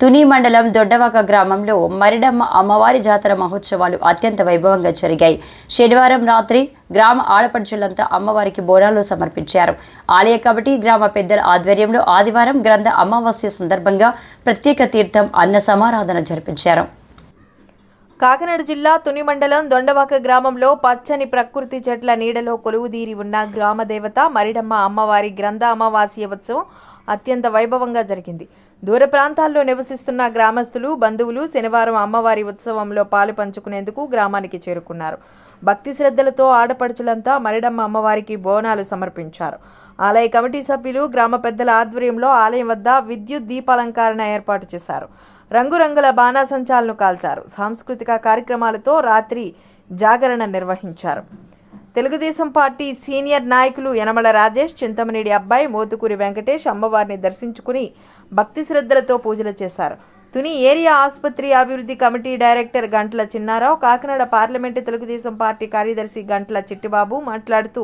తుని మండలం దొడ్డవాక గ్రామంలో మరిడమ్మ అమ్మవారి జాతర మహోత్సవాలు అత్యంత వైభవంగా జరిగాయి. శనివారం రాత్రి గ్రామ ఆడపడుచులంతా అమ్మవారికి బోనాలు సమర్పించారు. ఆలయ కమిటీ గ్రామ పెద్దల ఆధ్వర్యంలో ఆదివారం గ్రంథ అమావాస్య సందర్భంగా ప్రత్యేక తీర్థం అన్న సమారాధన జరిపించారు. కాకినాడ జిల్లా తుని మండలం దొండవాక గ్రామంలో పచ్చని ప్రకృతి చెట్ల నీడలో కొలువుదీరి ఉన్న గ్రామ దేవత మరిడమ్మ అమ్మవారి గ్రంథ అమావాస్య ఉత్సవం అత్యంత వైభవంగా జరిగింది. దూర ప్రాంతాల్లో నివసిస్తున్న గ్రామస్తులు బంధువులు శనివారం అమ్మవారి ఉత్సవంలో పాలు పంచుకునేందుకు గ్రామానికి చేరుకున్నారు. భక్తి శ్రద్ధలతో ఆడపడుచులంతా మరిడమ్మ అమ్మవారికి బోనాలు సమర్పించారు. ఆలయ కమిటీ సభ్యులు గ్రామ పెద్దల ఆధ్వర్యంలో ఆలయం వద్ద విద్యుత్ దీపాలంకరణ ఏర్పాటు చేశారు. రంగురంగుల బాణాసంచాలను కాల్చారు. సాంస్కృతిక కార్యక్రమాలతో రాత్రి జాగరణ నిర్వహించారు. తెలుగుదేశం పార్టీ సీనియర్ నాయకులు యనమల రాజేష్ చింతమనేడి అబ్బాయి మోతుకూరి వెంకటేష్ అమ్మవారిని దర్శించుకుని భక్తి శ్రద్ధలతో పూజలు చేశారు. తుని ఏరియా ఆసుపత్రి అభివృద్ధి committee director Gantla Chinnarao Kakinada parliament Telugu Desam party కార్యదర్శి గంట్ల చిట్టిబాబు మాట్లాడుతూ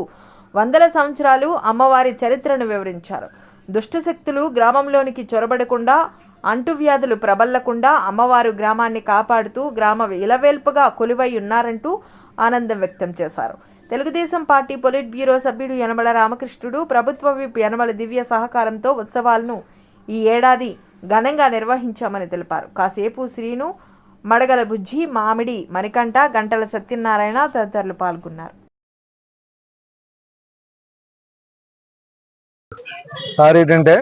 వందల సంవత్సరాలు అమ్మవారి చరిత్రను వివరించారు. దుష్టశక్తులు గ్రామంలోనికి చొరబడకుండా అంటువ్యాధులు ప్రబల్లకుండా అమ్మవారు గ్రామాన్ని కాపాడుతూ గ్రామ ఇలవేల్పుగా కొలువై ఉన్నారంటూ ఆనందం వ్యక్తం చేశారు. తెలుగుదేశం పార్టీ పొలిట్ బ్యూరో సభ్యుడు యనమల రామకృష్ణుడు ప్రభుత్వ విప్ యనమల దివ్య సహకారంతో ఉత్సవాలను ఈ ఏడాది ఘనంగా నిర్వహించామని తెలిపారు. కాసేపు శ్రీను మడగల బుజ్జి మామిడి మణికంఠ గంటల సత్యనారాయణ తదితరులు పాల్గొన్నారు. సార్ ఏంటంటే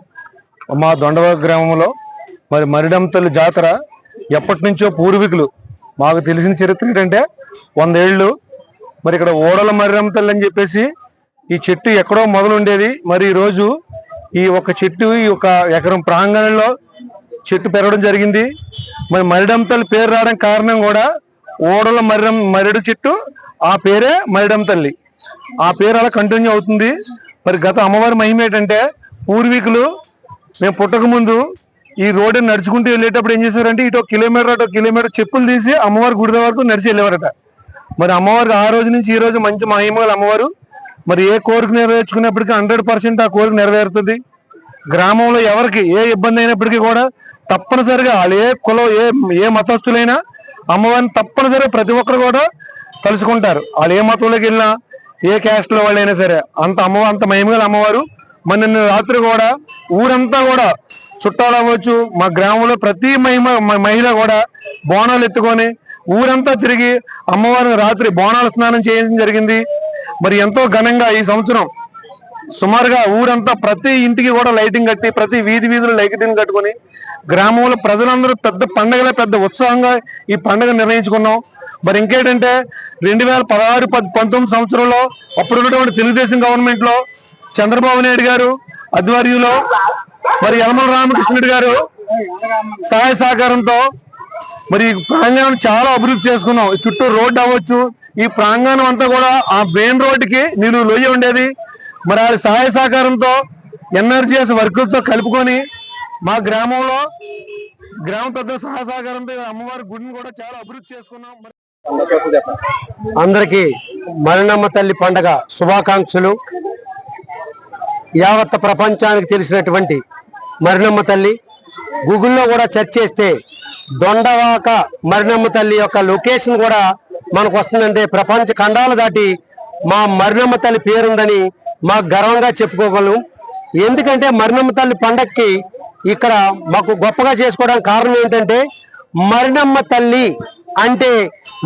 మా దొండవ గ్రామంలో మరి మరిడంతలు జాతర ఎప్పటి నుంచో పూర్వీకులు. మాకు తెలిసిన చరిత్ర ఏంటంటే వందేళ్ళు మరి ఇక్కడ ఓడల మరిడంతల్లి అని చెప్పేసి ఈ చెట్టు ఎక్కడో మొదలుండేది. మరి ఈ రోజు ఈ ఒక చెట్టు ఈ ఒక ఎకరం ప్రాంగణంలో చెట్టు పెరగడం జరిగింది. మరి మరిడంతల్లి పేరు రావడం కారణం కూడా ఓడల మర్రం మరిడు చెట్టు ఆ పేరే మరిడం తల్లి. ఆ పేరు అలా కంటిన్యూ అవుతుంది. మరి గత అమ్మవారి మహిమ ఏంటంటే పూర్వీకులు మేము పుట్టక ముందు ఈ రోడ్డు నడుచుకుంటూ వెళ్ళేటప్పుడు ఏం చేశారంటే ఇటు ఒక కిలోమీటర్ అటు ఒక కిలోమీటర్ చెప్పులు తీసి అమ్మవారి గుడి వరకు నడిచి వెళ్ళేవారట. మరి అమ్మవారికి ఆ రోజు నుంచి ఈ రోజు మంచి మహిమ అమ్మవారు. మరి ఏ కోరిక నెరవేర్చుకున్నప్పటికీ హండ్రెడ్ పర్సెంట్ ఆ కోరిక నెరవేరుతుంది. గ్రామంలో ఎవరికి ఏ ఇబ్బంది అయినప్పటికీ కూడా తప్పనిసరిగా వాళ్ళు ఏ కులం ఏ ఏ మతస్థులైనా అమ్మవారిని తప్పనిసరిగా ప్రతి ఒక్కరు కూడా తలుచుకుంటారు వాళ్ళు ఏ మతంలోకి వెళ్ళినా ఏ క్యాస్ట్లో వాళ్ళైనా సరే అంత అమ్మవారు అంత మహిమగల అమ్మవారు. మరి నిన్న రాత్రి కూడా ఊరంతా కూడా చుట్టాలు అవ్వచ్చు మా గ్రామంలో ప్రతి మహిమ మ- మహిళ కూడా బోనాలు ఎత్తుకొని ఊరంతా తిరిగి అమ్మవారిని రాత్రి బోనాల స్నానం చేయడం జరిగింది. మరి ఎంతో ఘనంగా ఈ సంవత్సరం సుమారుగా ఊరంతా ప్రతి ఇంటికి కూడా లైటింగ్ కట్టి ప్రతి వీధి వీధులు లైటింగ్ కట్టుకొని గ్రామంలో ప్రజలందరూ పెద్ద పండగలే పెద్ద ఉత్సాహంగా ఈ పండుగ నిర్ణయించుకున్నాం. మరి ఇంకేంటంటే రెండు వేల పదహారు పద్ పంతొమ్మిది సంవత్సరంలో అప్పుడు ఉన్నటువంటి తెలుగుదేశం గవర్నమెంట్లో చంద్రబాబు నాయుడు గారు ఆధ్వర్యంలో మరి యనమల రామకృష్ణుడు గారు సహాయ సహకారంతో మరి ఈ ప్రాంగణం చాలా అభివృద్ధి చేసుకున్నాం. చుట్టూ రోడ్డు అవ్వచ్చు. ఈ ప్రాంగణం అంతా కూడా ఆ మెయిన్ రోడ్డుకి నేను లోయ ఉండేది. మరి ఆ సహాయ సహకారంతో ఎన్ఆర్జీఎస్ వర్కులతో కలుపుకొని మా గ్రామంలో గ్రామ పెద్ద సహాయ సహకారంతో అమ్మవారి గుడిని కూడా చాలా అభివృద్ధి చేసుకున్నాం. అందరికీ మరణమ్మ తల్లి పండగ శుభాకాంక్షలు. యావత్ ప్రపంచానికి తెలిసినటువంటి మరణమ్మ తల్లి. గూగుల్లో కూడా సెర్చ్ చేస్తే దొండవాక మరినమ్మ తల్లి యొక్క లొకేషన్ కూడా మనకు వస్తుందంటే ప్రపంచ ఖండాలు దాటి మా మరినమ్మ తల్లి పేరుందని మా గర్వంగా చెప్పుకోగలం. ఎందుకంటే మరినమ్మ తల్లి పండక్కి ఇక్కడ మాకు గొప్పగా చేసుకోవడానికి కారణం ఏంటంటే మరినమ్మ తల్లి అంటే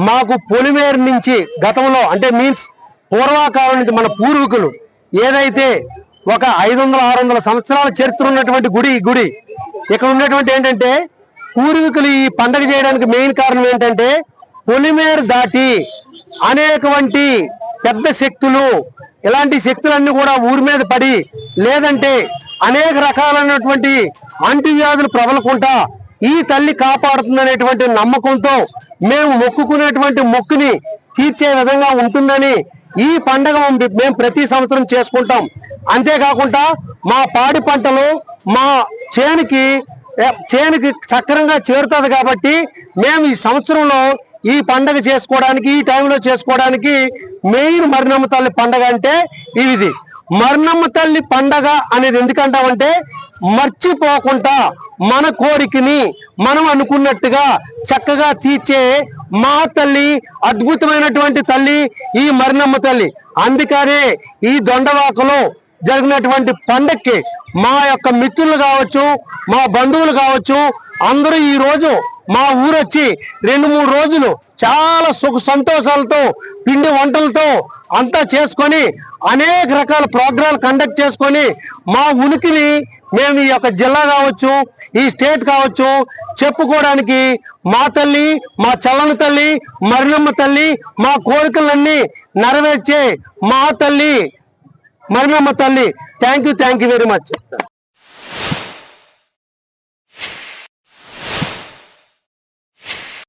మాకు పొలిమేరు నుంచి గతంలో అంటే మీన్స్ పూర్వకాలం నుంచి మన పూర్వీకులు ఏదైతే ఒక ఐదు వందల ఆరు వందల సంవత్సరాల చరిత్ర ఉన్నటువంటి గుడి గుడి. ఇక్కడ ఉన్నటువంటి ఏంటంటే పూర్వీకులు ఈ పండగ చేయడానికి మెయిన్ కారణం ఏంటంటే పొలిమేరు దాటి అనేకవంటి పెద్ద శక్తులు ఇలాంటి శక్తులన్నీ కూడా ఊరి మీద పడి లేదంటే అనేక రకాలైనటువంటి అంటువ్యాధులు ప్రబలకుండా ఈ తల్లి కాపాడుతుందనేటువంటి నమ్మకంతో మేము మొక్కుకునేటువంటి మొక్కుని తీర్చే విధంగా ఉంటుందని ఈ పండగ మేము ప్రతి సంవత్సరం చేసుకుంటాం. అంతేకాకుండా మా పాడి పంటలు మా చేనుకి చేనుకి సక్రంగా చేరుతుంది కాబట్టి మేము ఈ సంవత్సరంలో ఈ పండగ చేసుకోవడానికి ఈ టైంలో చేసుకోవడానికి మెయిన్ మరినమ్మ తల్లి పండగ అంటే ఇది మరణమ్మ తల్లి పండగ అనేది ఎందుకంటామంటే మర్చిపోకుండా మన కోరికని మనం అనుకున్నట్టుగా చక్కగా తీర్చే మా తల్లి అద్భుతమైనటువంటి తల్లి ఈ మరణమ్మ తల్లి. అందుకనే ఈ దొండవాకలో జరిగినటువంటి పండక్కి మా యొక్క మిత్రులు కావచ్చు మా బంధువులు కావచ్చు అందరూ ఈ రోజు మా ఊరొచ్చి రెండు మూడు రోజులు చాలా సుఖ సంతోషాలతో పిండి వంటలతో అంతా చేసుకొని అనేక రకాల ప్రోగ్రాలు కండక్ట్ చేసుకొని మా ఉనికిని మేము ఈ యొక్క జిల్లా కావచ్చు ఈ స్టేట్ కావచ్చు చెప్పుకోవడానికి మా తల్లి మా చల్లని తల్లి మరణమ్మ తల్లి మా కోరికలన్నీ నెరవేర్చే మా తల్లి మరణమ్మ తల్లి thank you thank you very much